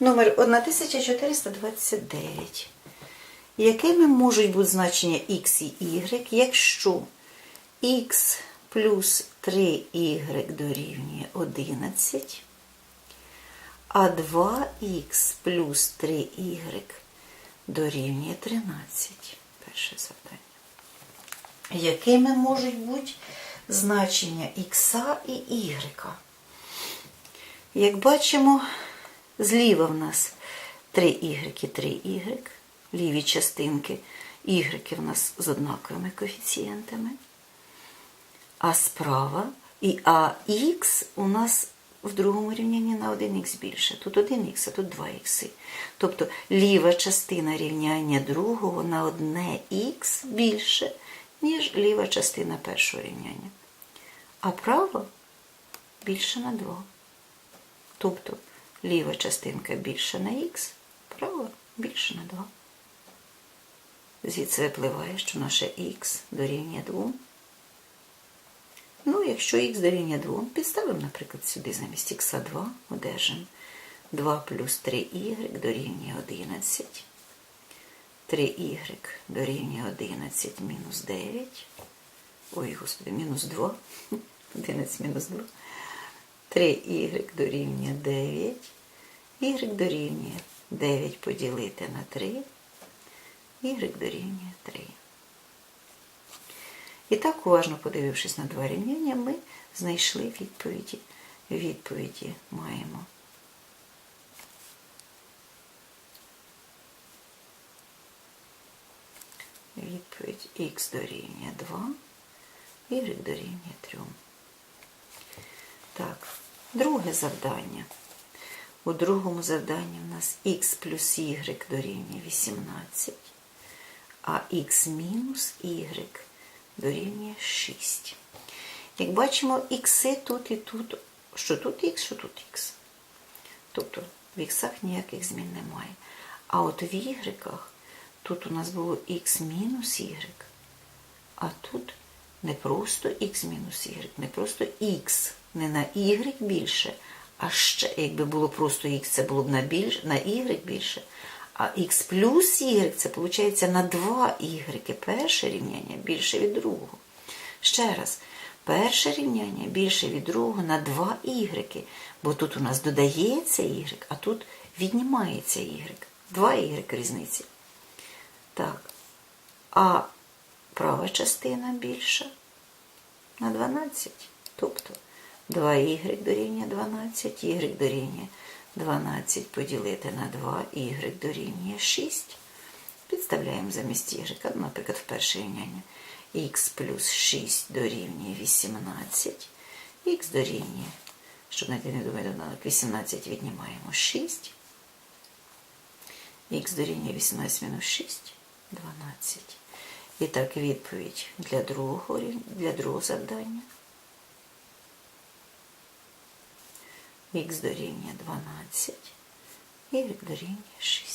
Номер 1429. Якими можуть бути значення x і y, якщо x плюс 3y дорівнює 11, а 2х плюс 3y дорівнює 13? Перше завдання. Якими можуть бути значення х і y? Як бачимо, зліва в нас 3y 3y, ліві частинки y в нас з однаковими коефіцієнтами. А справа і АХ у нас в другому рівнянні на 1х більше. Тут 1х, а тут 2х. Тобто ліва частина рівняння другого на 1х більше, ніж ліва частина першого рівняння. А права більше на 2. Тобто ліва частинка більше на х, права більше на 2. Звідси випливає, що наше х дорівнює 2. Ну, якщо х дорівнює 2, підставимо, наприклад, сюди замість х 2, одержимо 2 плюс 3y дорівнює 11. 3y дорівнює 11 мінус 9. Ой, господи, мінус 2. 11 мінус 2. 3y дорівнює 9. y дорівнює 9 поділити на 3. y дорівнює 3. І так, уважно подивившись на два рівняння, ми знайшли відповіді. Відповіді маємо. Відповідь х дорівнює 2, y дорівнює 3. Друге завдання. У другому завданні у нас х плюс y дорівнює 18, а х мінус y дорівнює 6. Як бачимо, ікси тут і тут, що тут х, що тут х. Тобто в іксах ніяких змін немає. А от в ігреках тут у нас було х мінус y, а тут не просто х мінус y, не просто х, не на y більше, а ще, якби було просто х, це було б на, більш, на y більше. А х плюс y це виходить на 2 y. Перше рівняння більше від другого. Ще раз, перше рівняння більше від другого на 2 y. Бо тут у нас додається y, а тут віднімається y. 2 y різниці. Так. А права частина більша на 12. Тобто 2y дорівнює 12, y дорівнює 12 поділити на 2, y дорівнює 6. Підставляємо замість y, наприклад, в перше рівняння. х плюс 6 дорівнює 18, х дорівнює, щоб знайти невідомий доданок, 18 віднімаємо 6. х дорівнює 18 мінус 6, 12. І так, відповідь для другого, для другого завдання. х дорівнює 12, y дорівнює 6.